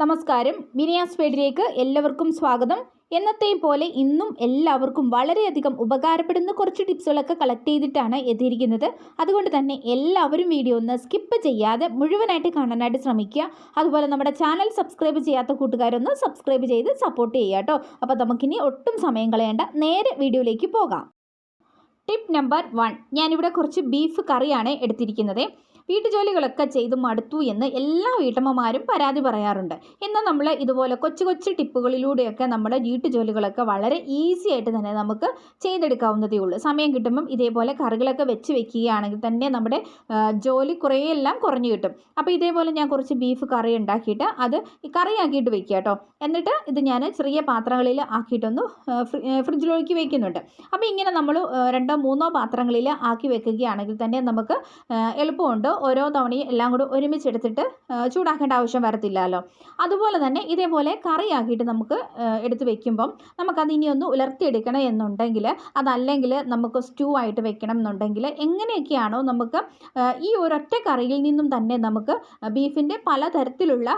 നമസ്കാരം. മിനിയാസ് ഫീഡിലേക്ക് എല്ലാവർക്കും സ്വാഗതം. എന്നത്തെയും പോലെ ഇന്നും എല്ലാവർക്കും വളരെയധികം ഉപകാരപ്പെടുന്ന കുറച്ച് ടിപ്സുകളൊക്കെ കളക്ട് ചെയ്തിട്ടാണ് എത്തിയിരിക്കുന്നത്. അതുകൊണ്ട് തന്നെ എല്ലാവരും വീഡിയോ ഒന്ന് സ്കിപ്പ് ചെയ്യാതെ മുഴുവനായിട്ട് കാണാനായിട്ട് ശ്രമിക്കുക. അതുപോലെ നമ്മുടെ ചാനൽ സബ്സ്ക്രൈബ് ചെയ്യാത്ത കൂട്ടുകാരൊന്ന് സബ്സ്ക്രൈബ് ചെയ്ത് സപ്പോർട്ട് ചെയ്യുക കേട്ടോ. അപ്പോൾ നമുക്കിനി ഒട്ടും സമയം കളയേണ്ട. നേരെ വീഡിയോയിലേക്ക് പോകാം. ടിപ്പ് നമ്പർ വൺ ഞാനിവിടെ കുറച്ച് ബീഫ് കറിയാണ് എടുത്തിരിക്കുന്നത്. വീട്ടുജോലികളൊക്കെ ചെയ്ത് മടുത്തു എന്ന് എല്ലാ വീട്ടമ്മമാരും പരാതി പറയാറുണ്ട്. എന്നാൽ നമ്മൾ ഇതുപോലെ കൊച്ചു കൊച്ചു ടിപ്പുകളിലൂടെയൊക്കെ നമ്മുടെ വീട്ടുജോലികളൊക്കെ വളരെ ഈസി ആയിട്ട് തന്നെ നമുക്ക് ചെയ്തെടുക്കാവുന്നതേ ഉള്ളൂ. സമയം കിട്ടുമ്പം ഇതേപോലെ കറികളൊക്കെ വെച്ച് വെക്കുകയാണെങ്കിൽ തന്നെ നമ്മുടെ ജോലി കുറേയെല്ലാം കുറഞ്ഞു കിട്ടും. അപ്പോൾ ഇതേപോലെ ഞാൻ കുറച്ച് ബീഫ് കറി ഉണ്ടാക്കിയിട്ട് അത് കറിയാക്കിയിട്ട് വെക്കുക കേട്ടോ. എന്നിട്ട് ഇത് ഞാൻ ചെറിയ പാത്രങ്ങളിൽ ആക്കിയിട്ടൊന്ന് ഫ്രിഡ്ജിലേക്ക് വെക്കുന്നുണ്ട്. അപ്പോൾ ഇങ്ങനെ നമ്മൾ രണ്ടോ മൂന്നോ പാത്രങ്ങളിൽ ആക്കി വെക്കുകയാണെങ്കിൽ തന്നെ നമുക്ക് എളുപ്പമുണ്ട്. ഓരോ തവണയും എല്ലാം കൂടി ഒരുമിച്ചെടുത്തിട്ട് ചൂടാക്കേണ്ട ആവശ്യം വരത്തില്ലല്ലോ. അതുപോലെ തന്നെ ഇതേപോലെ കറിയാക്കിയിട്ട് നമുക്ക് എടുത്ത് വെക്കുമ്പം നമുക്കത് ഇനി ഒന്ന് ഉലർത്തിയെടുക്കണം എന്നുണ്ടെങ്കിൽ അതല്ലെങ്കിൽ നമുക്ക് സ്റ്റൂ ആയിട്ട് വെക്കണം എന്നുണ്ടെങ്കിൽ എങ്ങനെയൊക്കെയാണോ നമുക്ക് ഈ ഒരൊറ്റ കറിയിൽ നിന്നും തന്നെ നമുക്ക് ബീഫിന്റെ പലതരത്തിലുള്ള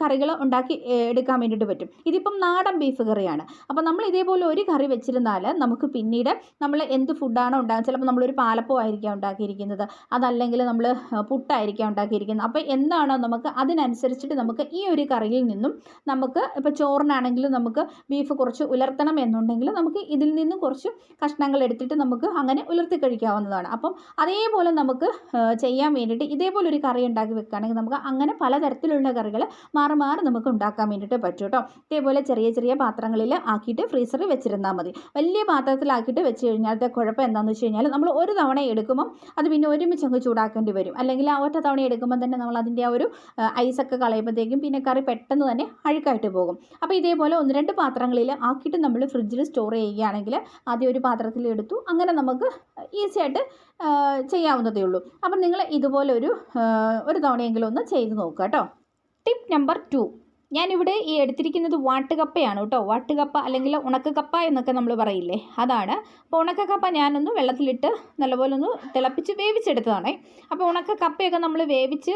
കറികൾ ഉണ്ടാക്കി എടുക്കാൻ വേണ്ടിയിട്ട് പറ്റും. ഇതിപ്പം നാടൻ ബീഫ് കറിയാണ്. അപ്പോൾ നമ്മൾ ഇതേപോലെ ഒരു കറി വെച്ചിരുന്നാൽ നമുക്ക് പിന്നീട് നമ്മൾ എന്ത് ഫുഡാണോ ഉണ്ടാകുക ചിലപ്പോൾ നമ്മളൊരു പാലപ്പോ ആയിരിക്കാം ഉണ്ടാക്കിയിരിക്കുന്നത്. അതല്ലെങ്കിൽ നമ്മൾ പുട്ടായിരിക്കാം ഉണ്ടാക്കിയിരിക്കുന്നത്. അപ്പോൾ എന്താണോ നമുക്ക് അതിനനുസരിച്ചിട്ട് നമുക്ക് ഈ ഒരു കറിയിൽ നിന്നും നമുക്ക് ഇപ്പോൾ ചോറിനാണെങ്കിലും നമുക്ക് ബീഫ് കുറച്ച് ഉലർത്തണം എന്നുണ്ടെങ്കിൽ നമുക്ക് ഇതിൽ നിന്നും കുറച്ച് കഷ്ണങ്ങൾ എടുത്തിട്ട് നമുക്ക് അങ്ങനെ ഉലർത്തി കഴിക്കാവുന്നതാണ്. അപ്പം അതേപോലെ നമുക്ക് ചെയ്യാൻ വേണ്ടിയിട്ട് ഇതേപോലെ ഒരു കറി ഉണ്ടാക്കി വെക്കുകയാണെങ്കിൽ നമുക്ക് അങ്ങനെ പലതരത്തിലുള്ള കറികൾ മാറി മാറി നമുക്ക് ഉണ്ടാക്കാൻ വേണ്ടിയിട്ട് പറ്റും കേട്ടോ ഇതേപോലെ ചെറിയ ചെറിയ പാത്രങ്ങളിൽ ആക്കിയിട്ട് ഫ്രീസറിൽ വെച്ചിരുന്നാൽ മതി. വലിയ പാത്രത്തിലാക്കിയിട്ട് വെച്ച് കഴിഞ്ഞാലത്തെ കുഴപ്പം എന്താണെന്ന് വെച്ച് കഴിഞ്ഞാൽ നമ്മൾ ഒരു തവണ എടുക്കുമ്പം അത് പിന്നെ ഒരുമിച്ച് അങ്ങ് ചൂടാക്കേണ്ടി വരും. അല്ലെങ്കിൽ ആ ഒറ്റ തവണ എടുക്കുമ്പോൾ തന്നെ നമ്മൾ അതിന്റെ ആ ഒരു ഐസൊക്കെ കളയുമ്പോഴത്തേക്കും പിന്നെ കറി പെട്ടെന്ന് തന്നെ അഴുക്കായിട്ട് പോകും. അപ്പോൾ ഇതേപോലെ ഒന്ന് രണ്ട് പാത്രങ്ങളിൽ ആക്കിയിട്ട് നമ്മൾ ഫ്രിഡ്ജിൽ സ്റ്റോർ ചെയ്യുകയാണെങ്കിൽ ആദ്യം ഒരു പാത്രത്തിൽ എടുത്തു അങ്ങനെ നമുക്ക് ഈസി ആയിട്ട് ചെയ്യാവുന്നതേ ഉള്ളൂ. അപ്പം നിങ്ങൾ ഇതുപോലെ ഒരു ഒരു തവണയെങ്കിലും ഒന്ന് ചെയ്ത് നോക്കുക കേട്ടോ. ടിപ്പ് നമ്പർ ടു ഞാനിവിടെ ഈ എടുത്തിരിക്കുന്നത് വാട്ടുകപ്പയാണ് കേട്ടോ. വാട്ടുകപ്പ അല്ലെങ്കിൽ ഉണക്കക്കപ്പ എന്നൊക്കെ നമ്മൾ പറയില്ലേ? അതാണ്. അപ്പോൾ ഉണക്കക്കപ്പ ഞാനൊന്ന് വെള്ളത്തിലിട്ട് നല്ലപോലെ ഒന്ന് തിളപ്പിച്ച് വേവിച്ചെടുത്തതാണേ. അപ്പോൾ ഉണക്കക്കപ്പയൊക്കെ നമ്മൾ വേവിച്ച്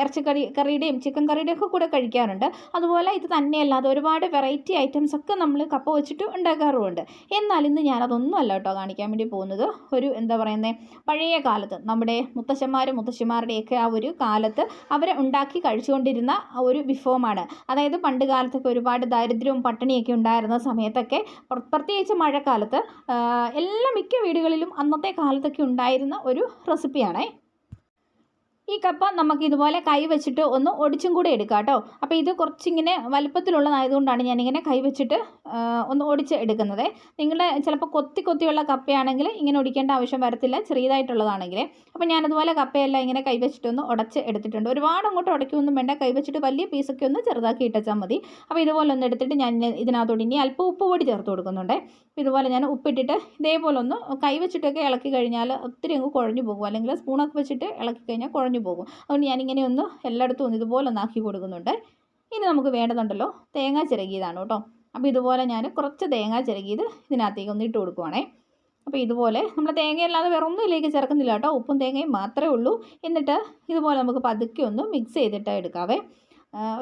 ഇറച്ചിക്കറി കറിയുടെയും ചിക്കൻ കറിയുടെയും ഒക്കെ കൂടെ കഴിക്കാറുണ്ട്. അതുപോലെ ഇത് തന്നെയല്ലാതെ ഒരുപാട് വെറൈറ്റി ഐറ്റംസ് ഒക്കെ നമ്മൾ കപ്പ വെച്ചിട്ട് ഉണ്ടാക്കാറുമുണ്ട്. എന്നാൽ ഇന്ന് ഞാനതൊന്നും അല്ല കേട്ടോ കാണിക്കാൻ വേണ്ടി പോകുന്നത്. ഒരു എന്താ പറയുന്നത് പഴയ കാലത്ത് നമ്മുടെ മുത്തശ്ശന്മാരും മുത്തശ്ശിമാരുടെയൊക്കെ ആ ഒരു കാലത്ത് അവരെ ഉണ്ടാക്കി കഴിച്ചുകൊണ്ടിരുന്ന ഒരു വിഭവമാണ്. അതായത് പണ്ട് കാലത്തൊക്കെ ഒരുപാട് ദാരിദ്ര്യവും പട്ടിണിയൊക്കെ ഉണ്ടായിരുന്ന സമയത്തൊക്കെ പ്ര- പ്രത്യേകിച്ച് മഴക്കാലത്ത് എല്ലാ മിക്ക വീടുകളിലും അന്നത്തെ കാലത്തൊക്കെ ഉണ്ടായിരുന്ന ഒരു റെസിപ്പിയാണേ. ഈ കപ്പ നമുക്ക് ഇതുപോലെ കൈ വെച്ചിട്ട് ഒന്ന് ഒടിച്ചും കൂടി എടുക്കാം കേട്ടോ. അപ്പോൾ ഇത് കുറച്ചിങ്ങനെ വലുപ്പത്തിലുള്ളതായതുകൊണ്ടാണ് ഞാനിങ്ങനെ കൈ വെച്ചിട്ട് ഒന്ന് ഒടിച്ച് എടുക്കുന്നത്. നിങ്ങളുടെ ചിലപ്പോൾ കൊത്തി കൊത്തിയുള്ള കപ്പയാണെങ്കിൽ ഇങ്ങനെ ഒടിക്കേണ്ട ആവശ്യം വരത്തില്ല. ചെറിയതായിട്ടുള്ളതാണെങ്കിൽ അപ്പോൾ ഞാനതുപോലെ കപ്പയെല്ലാം ഇങ്ങനെ കൈ വെച്ചിട്ടൊന്ന് ഉടച്ച് എടുത്തിട്ടുണ്ട്. ഒരുപാട് അങ്ങോട്ട് ഉടയ്ക്കൊന്നും വേണ്ട. കൈ വെച്ചിട്ട് വലിയ പീസൊക്കെ ഒന്ന് ചെറുതാക്കി ഇട്ടാൽ മതി. അപ്പോൾ ഇതുപോലെ ഒന്ന് എടുത്തിട്ട് ഞാൻ ഇതിനകത്തോട് ഇനി അല്പം ഉപ്പ് പൊടി ചേർത്ത് കൊടുക്കുന്നുണ്ട്. അപ്പോൾ ഇതുപോലെ ഞാൻ ഉപ്പിട്ടിട്ട് ഇതേപോലെ ഒന്ന് കൈ വെച്ചിട്ടൊക്കെ ഇളക്കി കഴിഞ്ഞാൽ ഒത്തിരി അങ്ങ് കുഴഞ്ഞു പോകും. അല്ലെങ്കിൽ സ്പൂണൊക്കെ വെച്ചിട്ട് ഇളക്കി കഴിഞ്ഞാൽ കുഴഞ്ഞു പോകും. അതുകൊണ്ട് ഞാനിങ്ങനെ ഒന്ന് എല്ലായിടത്തും ഒന്ന് ഇതുപോലെ ഒന്നാക്കി കൊടുക്കുന്നുണ്ട്. ഇനി നമുക്ക് വേണ്ടതുണ്ടല്ലോ തേങ്ങ ചിരകിയതാണ് കേട്ടോ. അപ്പോൾ ഇതുപോലെ ഞാൻ കുറച്ച് തേങ്ങ ചിരകിയത് ഇതിനകത്തേക്ക് ഒന്ന് ഇട്ട് കൊടുക്കുവാണേ. അപ്പോൾ ഇതുപോലെ നമ്മൾ തേങ്ങയല്ലാതെ വേറെ ഒന്നും ഇതിലേക്ക് ചേർക്കുന്നില്ല കേട്ടോ. ഉപ്പും തേങ്ങയും മാത്രമേ ഉള്ളൂ. എന്നിട്ട് ഇതുപോലെ നമുക്ക് പതുക്കെ ഒന്ന് മിക്സ് ചെയ്തിട്ട് എടുക്കാവേ.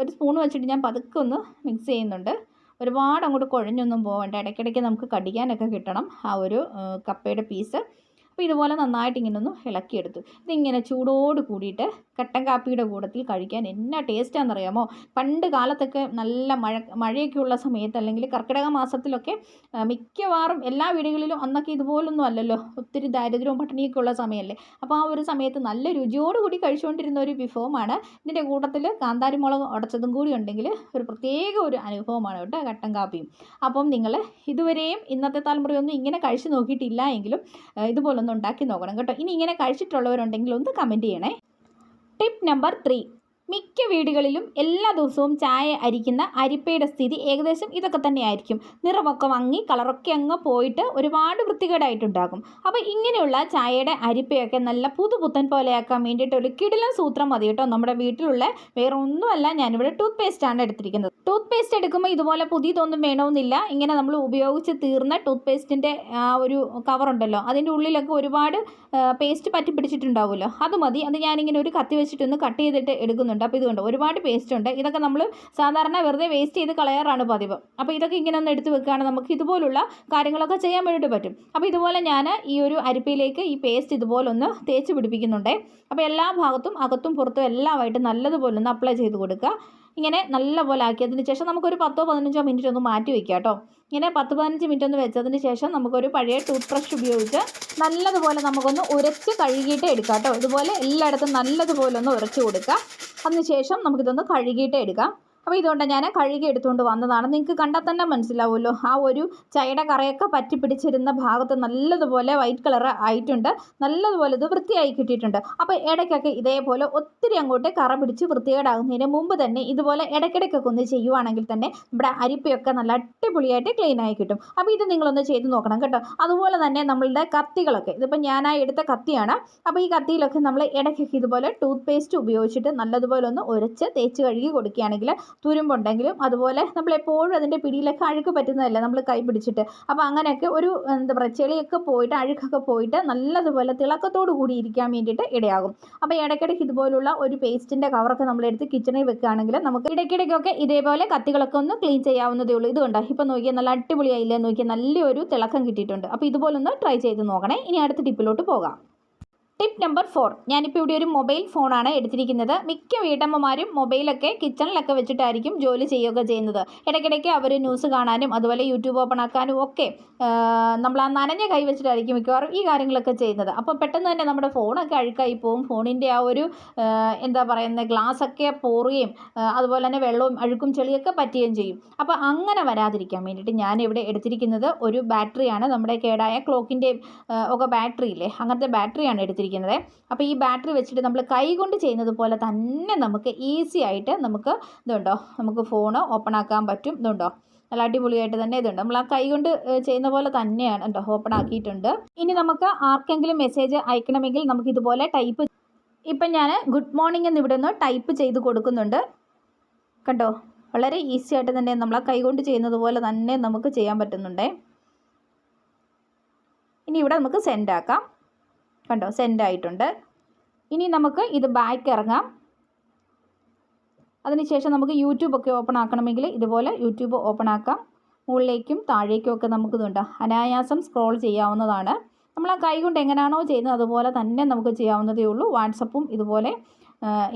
ഒരു സ്പൂൺ വെച്ചിട്ട് ഞാൻ പതുക്കെ ഒന്ന് മിക്സ് ചെയ്യുന്നുണ്ട്. ഒരുപാട് അങ്ങോട്ട് കുഴഞ്ഞൊന്നും പോകണ്ട ഇടയ്ക്കിടയ്ക്ക് നമുക്ക് കടിക്കാനൊക്കെ കിട്ടണം ആ ഒരു കപ്പയുടെ പീസ് അപ്പോൾ ഇതുപോലെ നന്നായിട്ട് ഇങ്ങനെ ഒന്ന് ഇളക്കിയെടുത്തു. ഇതിങ്ങനെ ചൂടോട് കൂടിയിട്ട് കട്ടൻ കാപ്പിയുടെ കൂടത്തിൽ കഴിക്കാൻ എന്നാ ടേസ്റ്റാണെന്നറിയാമോ പണ്ട് കാലത്തൊക്കെ നല്ല മഴ മഴയൊക്കെയുള്ള സമയത്ത് അല്ലെങ്കിൽ കർക്കിടക മാസത്തിലൊക്കെ മിക്കവാറും എല്ലാ വീടുകളിലും അന്നൊക്കെ ഇതുപോലൊന്നും അല്ലല്ലോ. ഒത്തിരി ദാരിദ്ര്യവും പട്ടിണിയൊക്കെ ഉള്ള സമയമല്ലേ. അപ്പോൾ ആ ഒരു സമയത്ത് നല്ല രുചിയോടുകൂടി കഴിച്ചുകൊണ്ടിരുന്ന ഒരു വിഭവമാണ്. ഇതിന്റെ കൂട്ടത്തിൽ കാന്താരി മുളക് കൂടി ഉണ്ടെങ്കിൽ ഒരു പ്രത്യേക ഒരു അനുഭവമാണ് കേട്ടോ കട്ടൻ കാപ്പിയും. അപ്പം നിങ്ങൾ ഇതുവരെയും ഇന്നത്തെ തലമുറയൊന്നും ഇങ്ങനെ കഴിച്ചു നോക്കിയിട്ടില്ല എങ്കിലും ഇതുപോലൊന്ന് ഉണ്ടാക്കി നോക്കണം കേട്ടോ. ഇനി ഇങ്ങനെ കഴിച്ചിട്ടുള്ളവരുണ്ടെങ്കിൽ ഒന്ന് കമന്റ് ചെയ്യണേ. ടിപ്പ് നമ്പർ ത്രീ മിക്ക വീടുകളിലും എല്ലാ ദിവസവും ചായ അരിക്കുന്ന അരിപ്പയുടെ സ്ഥിതി ഏകദേശം ഇതൊക്കെ തന്നെയായിരിക്കും. നിറമൊക്കെ മങ്ങി കളറൊക്കെ അങ്ങ് പോയിട്ട് ഒരുപാട് വൃത്തികേടായിട്ടുണ്ടാകും. അപ്പോൾ ഇങ്ങനെയുള്ള ചായയുടെ അരിപ്പയൊക്കെ നല്ല പുതുപുത്തൻ പോലെയാക്കാൻ വേണ്ടിയിട്ട് ഒരു കിടിലൻ സൂത്രം മതി കേട്ടോ. നമ്മുടെ വീട്ടിലുള്ള വേറെ ഒന്നുമല്ല ഞാനിവിടെ ടൂത്ത് പേസ്റ്റാണ് എടുത്തിരിക്കുന്നത്. ടൂത്ത് പേസ്റ്റ് എടുക്കുമ്പോൾ ഇതുപോലെ പുതിയതൊന്നും വേണമെന്നില്ല. ഇങ്ങനെ നമ്മൾ ഉപയോഗിച്ച് തീർന്ന ടൂത്ത് പേസ്റ്റിന്റെ ആ ഒരു കവറുണ്ടല്ലോ അതിന്റെ ഉള്ളിലൊക്കെ ഒരുപാട് പേസ്റ്റ് പറ്റി പിടിച്ചിട്ടുണ്ടാവുമല്ലോ അത് മതി. അത് ഞാനിങ്ങനെ ഒരു കത്തി വെച്ചിട്ടൊന്ന് കട്ട് ചെയ്തിട്ട് എടുക്കുന്നുണ്ട്. എടുക്കുന്നുണ്ട് അപ്പോൾ ഇതുകൊണ്ട് ഒരുപാട് പേസ്റ്റ് ഉണ്ട്. ഇതൊക്കെ നമ്മൾ സാധാരണ വെറുതെ വേസ്റ്റ് ചെയ്ത് കളയാറാണ് പതിവ്. അപ്പോൾ ഇതൊക്കെ ഇങ്ങനെ ഒന്ന് എടുത്ത് വെക്കുകയാണെങ്കിൽ നമുക്ക് ഇതുപോലുള്ള കാര്യങ്ങളൊക്കെ ചെയ്യാൻ വേണ്ടിയിട്ട് പറ്റും. അപ്പോൾ ഇതുപോലെ ഞാൻ ഈ ഒരു അരിപ്പയിലേക്ക് ഈ പേസ്റ്റ് ഇതുപോലെ ഒന്ന് തേച്ച് പിടിപ്പിക്കുന്നുണ്ട്. അപ്പോൾ എല്ലാ ഭാഗത്തും അകത്തും പുറത്തും എല്ലാമായിട്ട് നല്ലതുപോലെ ഒന്ന് അപ്ലൈ ചെയ്ത് കൊടുക്കുക. ഇങ്ങനെ നല്ലപോലെ ആക്കിയതിന് ശേഷം നമുക്കൊരു പത്തോ പതിനഞ്ചോ മിനിറ്റ് ഒന്ന് മാറ്റി വയ്ക്കുക കേട്ടോ. ഇങ്ങനെ പത്ത് പതിനഞ്ച് മിനിറ്റ് ഒന്ന് വെച്ചതിന് ശേഷം നമുക്കൊരു പഴയ ടൂത്ത് ബ്രഷ് ഉപയോഗിച്ച് നല്ലതുപോലെ നമുക്കൊന്ന് ഉരച്ച് കഴുകിയിട്ട് എടുക്കാം കേട്ടോ. ഇതുപോലെ എല്ലായിടത്തും നല്ലതുപോലെ ഒന്ന് ഉരച്ച് കൊടുക്കുക അതിനുശേഷം നമുക്കിതൊന്ന് കഴുകിയിട്ട് എടുക്കാം. അപ്പോൾ ഇതുകൊണ്ട് ഞാൻ കഴുകി എടുത്തുകൊണ്ട് വന്നതാണ്. നിങ്ങൾക്ക് കണ്ടാൽ തന്നെ മനസ്സിലാവുമല്ലോ. ആ ഒരു ചൈയുടെ കറയൊക്കെ പറ്റി പിടിച്ചിരുന്ന ഭാഗത്ത് നല്ലതുപോലെ വൈറ്റ് കളർ ആയിട്ടുണ്ട്. നല്ലതുപോലെ ഇത് വൃത്തിയായി കിട്ടിയിട്ടുണ്ട്. അപ്പോൾ ഇടയ്ക്കൊക്കെ ഇതേപോലെ ഒത്തിരി അങ്ങോട്ട് കറ പിടിച്ച് വൃത്തികേടാകുന്നതിന് മുമ്പ് തന്നെ ഇതുപോലെ ഇടയ്ക്കിടയ്ക്കൊക്കെ ഒന്ന് ചെയ്യുവാണെങ്കിൽ തന്നെ നമ്മുടെ അരിപ്പയൊക്കെ നല്ല അടിപൊളിയായിട്ട് ക്ലീൻ ആയി കിട്ടും. അപ്പോൾ ഇത് നിങ്ങളൊന്ന് ചെയ്ത് നോക്കണം കേട്ടോ. അതുപോലെ തന്നെ നമ്മളുടെ കത്തികളൊക്കെ. ഇതിപ്പോൾ ഞാനായി എടുത്ത കത്തിയാണ്. അപ്പോൾ ഈ കത്തിയിലൊക്കെ നമ്മൾ ഇടയ്ക്കൊക്കെ ഇതുപോലെ ടൂത്ത് പേസ്റ്റ് ഉപയോഗിച്ചിട്ട് നല്ലതുപോലെ ഒന്ന് ഉരച്ച് തേച്ച് കഴുകി കൊടുക്കുകയാണെങ്കിൽ തുരുമ്പുണ്ടെങ്കിലും അതുപോലെ നമ്മൾ എപ്പോഴും അതിന്റെ പിടിയിലൊക്കെ അഴുക്ക് പറ്റുന്നതല്ല നമ്മൾ കൈ പിടിച്ചിട്ട്. അപ്പോൾ അങ്ങനെയൊക്കെ ഒരു എന്താ പറയുക ചെളിയൊക്കെ പോയിട്ട് അഴുക്കൊക്കെ പോയിട്ട് നല്ലതുപോലെ തിളക്കത്തോടു കൂടി ഇരിക്കാൻ വേണ്ടിയിട്ട് ഇടയാകും. അപ്പോൾ ഇടയ്ക്കിടയ്ക്ക് ഇതുപോലുള്ള ഒരു പേസ്റ്റിന്റെ കവറൊക്കെ നമ്മളെടുത്ത് കിച്ചണിൽ വെക്കുകയാണെങ്കിൽ നമുക്ക് ഇടയ്ക്കിടയ്ക്കൊക്കെ ഇതേപോലെ കത്തികളൊക്കെ ഒന്ന് ക്ലീൻ ചെയ്യാവുന്നതേ ഉള്ളൂ. ഇതുകൊണ്ട് കണ്ടോ? ഇപ്പോൾ നോക്കിയാൽ നല്ല അടിപൊളിയായില്ലേ നോക്കിയാൽ നല്ലൊരു തിളക്കം കിട്ടിയിട്ടുണ്ട്. അപ്പോൾ ഇതുപോലൊന്ന് ട്രൈ ചെയ്ത് നോക്കണേ. ഇനി അടുത്ത ടിപ്പിലോട്ട് പോകാം. ടിപ്പ് നമ്പർ ഫോർ ഞാനിപ്പോൾ ഇവിടെ ഒരു മൊബൈൽ ഫോണാണ് എടുത്തിരിക്കുന്നത്. മിക്ക വീട്ടമ്മമാരും മൊബൈലൊക്കെ കിച്ചണിലൊക്കെ വെച്ചിട്ടായിരിക്കും ജോലി ചെയ്യുക ചെയ്യുന്നത്. ഇടയ്ക്കിടയ്ക്ക് അവർ ന്യൂസ് കാണാനും അതുപോലെ യൂട്യൂബ് ഓപ്പൺ ആക്കാനും ഒക്കെ നമ്മൾ ആ നനഞ്ഞ കൈ വെച്ചിട്ടായിരിക്കും മിക്കവാറും ഈ കാര്യങ്ങളൊക്കെ ചെയ്യുന്നത്. അപ്പോൾ പെട്ടെന്ന് തന്നെ നമ്മുടെ ഫോണൊക്കെ അഴുക്കായി പോവും. ഫോണിന്റെ ആ ഒരു എന്താ പറയുന്നത് ഗ്ലാസ്സൊക്കെ പോറുകയും അതുപോലെ തന്നെ വെള്ളവും അഴുക്കും ചെളിയൊക്കെ പറ്റുകയും ചെയ്യും. അപ്പോൾ അങ്ങനെ വരാതിരിക്കാൻ വേണ്ടിയിട്ട് ഞാനിവിടെ എടുത്തിരിക്കുന്നത് ഒരു ബാറ്ററിയാണ് നമ്മുടെ കേടായ ക്ലോക്കിന്റെ ഒക്കെ ബാറ്ററി ഇല്ലേ? അങ്ങനത്തെ ബാറ്ററിയാണ് എടുത്തിരിക്കുന്നത്. അപ്പോൾ ഈ ബാറ്ററി വെച്ചിട്ട് നമ്മൾ കൈകൊണ്ട് ചെയ്യുന്നത് പോലെ തന്നെ നമുക്ക് ഈസി ആയിട്ട് നമുക്ക് ഇതുണ്ടോ? നമുക്ക് ഫോൺ ഓപ്പൺ ആക്കാൻ പറ്റും. ഇതുണ്ടോ? നല്ല അടിപൊളിയായിട്ട് തന്നെ ഇതുണ്ട്. നമ്മൾ ആ കൈ കൊണ്ട് ചെയ്യുന്ന പോലെ തന്നെയാണ് കേട്ടോ ഓപ്പൺ ആക്കിയിട്ടുണ്ട്. ഇനി നമുക്ക് ആർക്കെങ്കിലും മെസ്സേജ് അയക്കണമെങ്കിൽ നമുക്ക് ഇതുപോലെ ടൈപ്പ് ഇപ്പം ഞാൻ ഗുഡ് മോർണിംഗ് എന്ന് ഇവിടെ നിന്ന് ടൈപ്പ് ചെയ്ത് കൊടുക്കുന്നുണ്ട്. കണ്ടോ? വളരെ ഈസി ആയിട്ട് തന്നെ നമ്മൾ ആ കൈ കൊണ്ട് ചെയ്യുന്നത് പോലെ തന്നെ നമുക്ക് ചെയ്യാൻ പറ്റുന്നുണ്ടേ. ഇനി ഇവിടെ നമുക്ക് സെൻഡ് ആക്കാം. കണ്ടോ സെൻഡ് ആയിട്ടുണ്ട്. ഇനി നമുക്ക് ഇത് ബാക്ക് ഇറങ്ങാം. അതിനുശേഷം നമുക്ക് യൂട്യൂബ് ഒക്കെ ഓപ്പൺ ആക്കണമെങ്കിൽ ഇതുപോലെ യൂട്യൂബ് ഓപ്പൺ ആക്കാം. മുകളിലേക്കും താഴേക്കും ഒക്കെ നമുക്കിതുണ്ട് അനായാസം സ്ക്രോൾ ചെയ്യാവുന്നതാണ്. നമ്മൾ ആ കൈ കൊണ്ട് എങ്ങനെയാണോ ചെയ്യുന്നത് അതുപോലെ തന്നെ നമുക്ക് ചെയ്യാവുന്നതേ ഉള്ളൂ. വാട്സപ്പും ഇതുപോലെ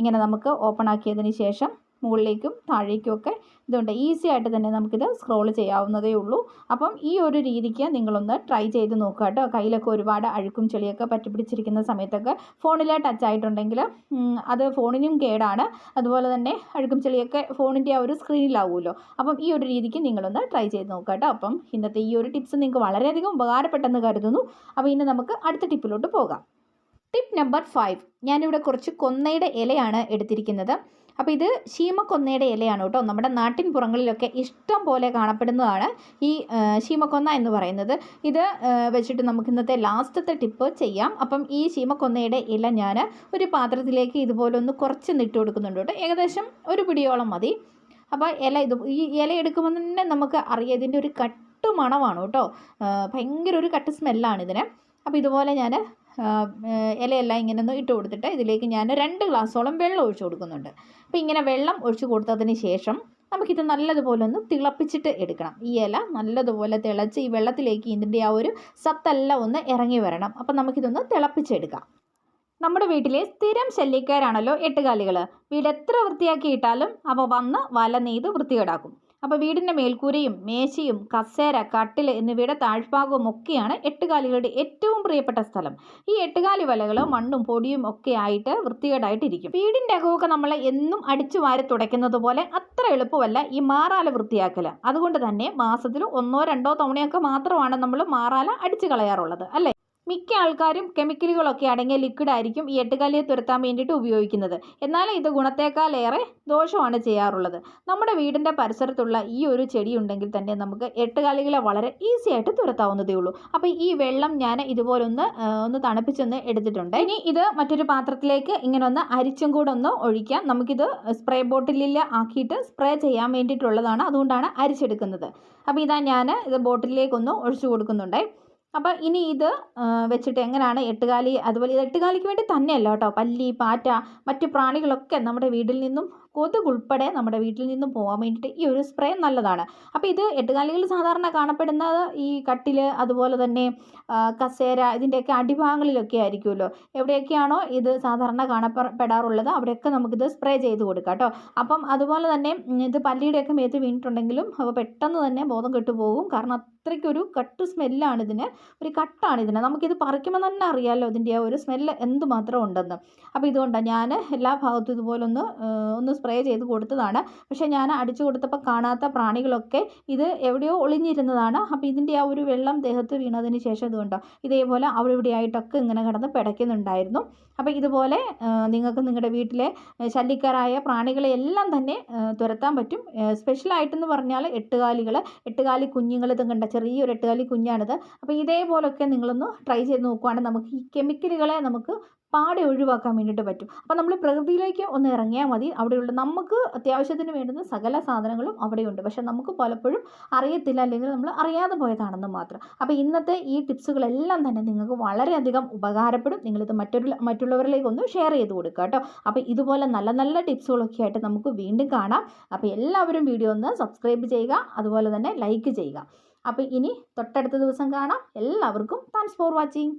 ഇങ്ങനെ നമുക്ക് ഓപ്പൺ ആക്കിയതിന് ശേഷം. മുകളിലേക്കും താഴേക്കും ഒക്കെ ഇതുണ്ട്. ഈസി ആയിട്ട് തന്നെ നമുക്കിത് സ്ക്രോൾ ചെയ്യാവുന്നതേ ഉള്ളൂ. അപ്പം ഈ ഒരു രീതിക്ക് നിങ്ങളൊന്ന് ട്രൈ ചെയ്ത് നോക്കുക കേട്ടോ. കയ്യിലൊക്കെ ഒരുപാട് അഴുക്കും ചെളിയൊക്കെ പറ്റിപ്പിടിച്ചിരിക്കുന്ന സമയത്തൊക്കെ ഫോണിൽ ടച്ച് ആയിട്ടുണ്ടെങ്കിൽ അത് ഫോണിനും കേടാണ്. അതുപോലെ തന്നെ അഴുക്കും ചെളിയൊക്കെ ഫോണിന്റെ ആ ഒരു സ്ക്രീനിലാവുമല്ലോ അപ്പം ഈ ഒരു രീതിക്ക് നിങ്ങളൊന്ന് ട്രൈ ചെയ്ത് നോക്കുക കേട്ടോ. അപ്പം ഇന്നത്തെ ഈ ഒരു ടിപ്സ് നിങ്ങൾക്ക് വളരെയധികം ഉപകാരപ്പെട്ടെന്ന് കരുതുന്നു. അപ്പോൾ ഇനി നമുക്ക് അടുത്ത ടിപ്പിലോട്ട് പോകാം. ടിപ്പ് നമ്പർ ഫൈവ് ഞാനിവിടെ കുറച്ച് കൊന്നയുടെ ഇലയാണ് എടുത്തിരിക്കുന്നത്. അപ്പോൾ ഇത് ശീമക്കൊന്നയുടെ ഇലയാണ് കേട്ടോ. നമ്മുടെ നാട്ടിൻ പുറങ്ങളിലൊക്കെ ഇഷ്ടം പോലെ കാണപ്പെടുന്നതാണ് ഈ ശീമക്കൊന്ന എന്ന് പറയുന്നത്. ഇത് വെച്ചിട്ട് നമുക്ക് ഇന്നത്തെ ലാസ്റ്റത്തെ ടിപ്പ് ചെയ്യാം. അപ്പം ഈ ശീമക്കൊന്നയുടെ ഇല ഞാൻ ഒരു പാത്രത്തിലേക്ക് ഇതുപോലെ ഒന്ന് കുറച്ച് നിട്ട് കൊടുക്കുന്നുണ്ട് കേട്ടോ. ഏകദേശം ഒരു പിടിയോളം മതി. അപ്പോൾ ഇല ഇത് ഈ ഇല എടുക്കുമ്പോൾ തന്നെ നമുക്ക് അറിയാം ഇതിന്റെ ഒരു കട്ട് മണമാണ് കേട്ടോ. ഭയങ്കര ഒരു കട്ട് സ്മെല്ലാണ് ഇതിന്. അപ്പോൾ ഇതുപോലെ ഞാൻ ഇലയെല്ലാം ഇങ്ങനെ ഒന്ന് ഇട്ട് കൊടുത്തിട്ട് ഇതിലേക്ക് ഞാൻ രണ്ട് ഗ്ലാസ്സോളം വെള്ളം ഒഴിച്ചു കൊടുക്കുന്നുണ്ട്. അപ്പോൾ ഇങ്ങനെ വെള്ളം ഒഴിച്ചു കൊടുത്തതിന് ശേഷം നമുക്കിത് നല്ലതുപോലെ ഒന്ന് തിളപ്പിച്ചിട്ട് എടുക്കണം. ഈ ഇല നല്ലതുപോലെ തിളച്ച് ഈ വെള്ളത്തിലേക്ക് ഇതിന്റെ ആ ഒരു സത്തെല്ലാം ഒന്ന് ഇറങ്ങി വരണം. അപ്പം നമുക്കിതൊന്ന് തിളപ്പിച്ചെടുക്കാം. നമ്മുടെ വീട്ടിലെ സ്ഥിരം ശല്യക്കാരാണല്ലോ എട്ടുകാലികൾ വീട് എത്ര വൃത്തിയാക്കിയിട്ടാലും അവ വന്ന് വല നെയ്ത് വൃത്തികേടാക്കും. അപ്പോൾ വീടിന്റെ മേൽക്കൂരയും മേശയും കസേര കട്ടിൽ എന്നിവയുടെ താഴ്ഭാഗവും ഒക്കെയാണ് എട്ടുകാലികളുടെ ഏറ്റവും പ്രിയപ്പെട്ട സ്ഥലം. ഈ എട്ടുകാലി വലകളോ മണ്ണും പൊടിയും ഒക്കെ ആയിട്ട് വൃത്തികേടായിട്ടിരിക്കും. വീടിന്റെ അകവൊക്കെ നമ്മൾ എന്നും അടിച്ചു വാരി തുടയ്ക്കുന്നത് പോലെ അത്ര എളുപ്പമല്ല ഈ മാറാല വൃത്തിയാക്കൽ. അതുകൊണ്ട് തന്നെ മാസത്തിൽ ഒന്നോ രണ്ടോ തവണയൊക്കെ മാത്രമാണ് നമ്മൾ മാറാല അടിച്ചു കളയാറുള്ളത് അല്ലേ? മിക്ക ആൾക്കാരും കെമിക്കലുകളൊക്കെ അടങ്ങിയ ലിക്വിഡ് ആയിരിക്കും ഈ എട്ടുകാലിയെ തുരത്താൻ വേണ്ടിയിട്ട് ഉപയോഗിക്കുന്നത്. എന്നാൽ ഇത് ഗുണത്തേക്കാളേറെ ദോഷമാണ് ചെയ്യാറുള്ളത്. നമ്മുടെ വീടിന്റെ പരിസരത്തുള്ള ഈ ഒരു ചെടി ഉണ്ടെങ്കിൽ തന്നെ നമുക്ക് എട്ടുകാലികളെ വളരെ ഈസി ആയിട്ട് തുരത്താവുന്നതേ ഉള്ളൂ. അപ്പോൾ ഈ വെള്ളം ഞാൻ ഇതുപോലെ ഒന്ന് ഒന്ന് തണുപ്പിച്ചൊന്ന് എടുത്തിട്ടുണ്ട്. ഇനി ഇത് മറ്റൊരു പാത്രത്തിലേക്ക് ഇങ്ങനെ ഒന്ന് അരിച്ചും കൂടെ ഒന്ന് ഒഴിക്കാം. നമുക്കിത് സ്പ്രേ ബോട്ടിലിൽ ആക്കിയിട്ട് സ്പ്രേ ചെയ്യാൻ വേണ്ടിയിട്ടുള്ളതാണ് അതുകൊണ്ടാണ് അരിച്ചെടുക്കുന്നത്. അപ്പോൾ ഇതാ ഞാൻ ഇത് ബോട്ടിലേക്ക് ഒന്ന് ഒഴിച്ചു കൊടുക്കുന്നുണ്ട്. അപ്പോൾ ഇനി ഇത് വെച്ചിട്ട് എങ്ങനെയാണ് എട്ടുകാലി അതുപോലെ ഇത് എട്ടുകാലിക്ക് വേണ്ടി തന്നെയല്ല കേട്ടോ. പല്ലി പാറ്റ മറ്റ് പ്രാണികളൊക്കെ നമ്മുടെ വീട്ടിൽ നിന്നും കൊതുക് ഉൾപ്പെടെ നമ്മുടെ വീട്ടിൽ നിന്നും പോകാൻ വേണ്ടിയിട്ട് ഈ ഒരു സ്പ്രേ നല്ലതാണ്. അപ്പോൾ ഇത് എട്ടുകാലികൾ സാധാരണ കാണപ്പെടുന്നത് ഈ കട്ടിൽ അതുപോലെ തന്നെ കസേര ഇതിന്റെയൊക്കെ അടിഭാഗങ്ങളിലൊക്കെ ആയിരിക്കുമല്ലോ. എവിടെയൊക്കെയാണോ ഇത് സാധാരണ കാണപ്പെടാറുള്ളത് അവിടെയൊക്കെ നമുക്കിത് സ്പ്രേ ചെയ്ത് കൊടുക്കാം കേട്ടോ. അപ്പം അതുപോലെ തന്നെ ഇത് പല്ലിയുടെയൊക്കെ മേത്ത് വീണിട്ടുണ്ടെങ്കിലും അപ്പോൾ പെട്ടെന്ന് തന്നെ ബോധം കെട്ടുപോകും. കാരണം അത്രയ്ക്കൊരു കട്ട് സ്മെല്ലാണ് ഇതിന് ഒരു കട്ടാണ് ഇതിന്. നമുക്കിത് പറിക്കുമ്പോൾ തന്നെ അറിയാമല്ലോ ഇതിന്റെ ആ ഒരു സ്മെല്ല് എന്തുമാത്രം ഉണ്ടെന്ന് അപ്പോൾ ഇതുകൊണ്ടാണ് ഞാൻ എല്ലാ ഭാഗത്തും ഇതുപോലെ ഒന്ന് സ്പ്രേ ചെയ്ത് കൊടുത്തതാണ്. പക്ഷേ ഞാൻ അടിച്ചു കൊടുത്തപ്പോൾ കാണാത്ത പ്രാണികളൊക്കെ ഇത് എവിടെയോ ഒളിഞ്ഞിരുന്നതാണ്. അപ്പോൾ ഇതിന്റെ ആ ഒരു വെള്ളം ദേഹത്ത് വീണതിന് ശേഷം ഇതുകൊണ്ടോ ഇതേപോലെ അവിടെ ഇവിടെ ആയിട്ടൊക്കെ ഇങ്ങനെ കിടന്ന് പിടയ്ക്കുന്നുണ്ടായിരുന്നു. അപ്പോൾ ഇതുപോലെ നിങ്ങൾക്ക് നിങ്ങളുടെ വീട്ടിലെ ശല്യക്കാരായ പ്രാണികളെ എല്ലാം തന്നെ തുരത്താൻ പറ്റും. സ്പെഷ്യലായിട്ടെന്ന് പറഞ്ഞാൽ എട്ടുകാലികൾ എട്ടുകാലി കുഞ്ഞുങ്ങൾ ഇത് കണ്ട ചെറിയൊരു എട്ടുകാലി കുഞ്ഞാണിത്. അപ്പോൾ ഇതേപോലൊക്കെ നിങ്ങളൊന്ന് ട്രൈ ചെയ്ത് നോക്കുവാണെങ്കിൽ നമുക്ക് ഈ കെമിക്കലുകളെ നമുക്ക് പാടെ ഒഴിവാക്കാൻ വേണ്ടിയിട്ട് പറ്റും. അപ്പോൾ നമ്മൾ പ്രകൃതിയിലേക്ക് ഒന്ന് ഇറങ്ങിയാൽ മതി. അവിടെയുള്ള നമുക്ക് അത്യാവശ്യത്തിന് വേണ്ടുന്ന സകല സാധനങ്ങളും അവിടെയുണ്ട്. പക്ഷേ നമുക്ക് പലപ്പോഴും അറിയത്തില്ല അല്ലെങ്കിൽ നമ്മൾ അറിയാതെ പോയതാണെന്ന് മാത്രം. അപ്പോൾ ഇന്നത്തെ ഈ ടിപ്സുകളെല്ലാം തന്നെ നിങ്ങൾക്ക് വളരെയധികം ഉപകാരപ്പെടും. നിങ്ങളിത് മറ്റൊരു മറ്റുള്ളവരിലേക്ക് ഒന്ന് ഷെയർ ചെയ്ത് കൊടുക്കുക കേട്ടോ. അപ്പോൾ ഇതുപോലെ നല്ല നല്ല ടിപ്സുകളൊക്കെ ആയിട്ട് നമുക്ക് വീണ്ടും കാണാം. അപ്പോൾ എല്ലാവരും വീഡിയോ ഒന്ന് സബ്സ്ക്രൈബ് ചെയ്യുക. അതുപോലെ തന്നെ ലൈക്ക് ചെയ്യുക. അപ്പോൾ ഇനി തൊട്ടടുത്ത ദിവസം കാണാം. എല്ലാവർക്കും താങ്ക്സ് ഫോർ വാച്ചിങ്